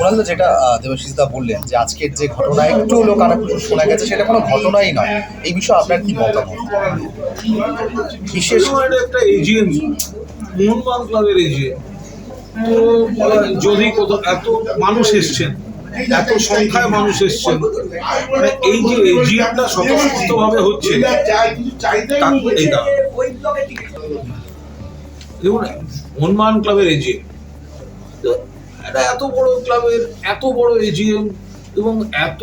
কুণালদা যেটা দেবাশিস দা বললেন যে আজকের যে ঘটনা একটু হলেও কানাকুশু শোনা গেছে, সেটা কোনো ঘটনাই নয়। এই বিষয়ে আপনার কি মতামত? বিশেষ একটা এজিএম, মোহনবাগান ক্লাবের এজিএম। তো যদি কোথাও এত মানুষ এসছেন, এত সংখ্যায় মানুষ এসছেন মানে এই যে এজিএমটা স্বতঃস্ফূর্তভাবে হচ্ছে, তা- না। দেখুন, মোহনবাগান ক্লাবের এজিএম। একটা এত বড় ক্লাবের, এত বড় এজিএম এবং এত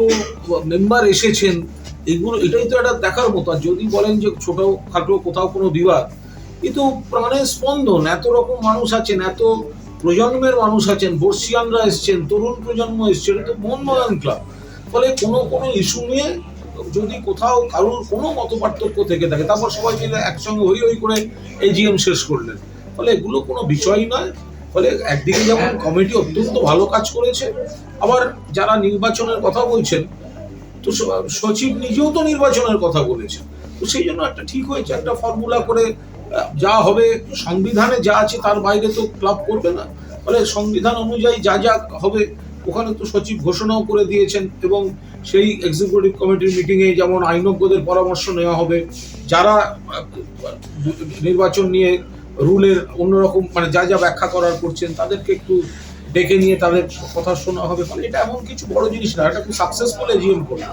মেম্বার এসেছেন, এগুলো, এটাই তো একটা দেখার মতো। আর যদি বলেন যে ছোট খাটো কোথাও কোনো বিবাদ কিন্তু প্রাণের স্পন্দন। এত রকম মানুষ আছেন, এত প্রজন্মের মানুষ আছেন, বর্ষিয়ানরা এসছেন, তরুণ প্রজন্ম এসছেন, এটা তো মোহনবাগান ক্লাব। ফলে কোনো কোনো ইস্যু নিয়ে যদি কোথাও কারোর কোনো মত পার্থক্য থেকে থাকে, তারপর সবাই মিলে একসঙ্গে হই হই করে এজিএম শেষ করলেন। ফলে এগুলো কোনো বিষয় নয়। ফলে একদিকে যেমন কমিটি অত্যন্ত ভালো কাজ করেছে, আবার যারা নির্বাচনের কথা বলছেন, তো সচিব নিজেও তো নির্বাচনের কথা বলেছেন। তো সেই জন্য একটা ঠিক হয়েছে, একটা ফর্মুলা করে যা হবে, সংবিধানে যা আছে তার বাইরে তো ক্লাব করবে না। ফলে সংবিধান অনুযায়ী যা যা হবে, ওখানে তো সচিব ঘোষণাও করে দিয়েছেন এবং সেই এক্সিকিউটিভ কমিটির মিটিংয়ে যেমন আইনজ্ঞদের পরামর্শ নেওয়া হবে, যারা নির্বাচন নিয়ে রুলের অন্যরকম মানে যা যা ব্যাখ্যা করার করছেন, তাদেরকে একটু ডেকে নিয়ে তাদের কথা শোনা হবে। ফলে এটা এমন কিছু বড় জিনিস না, এটা খুব সাকসেসফুল এজিএম করবে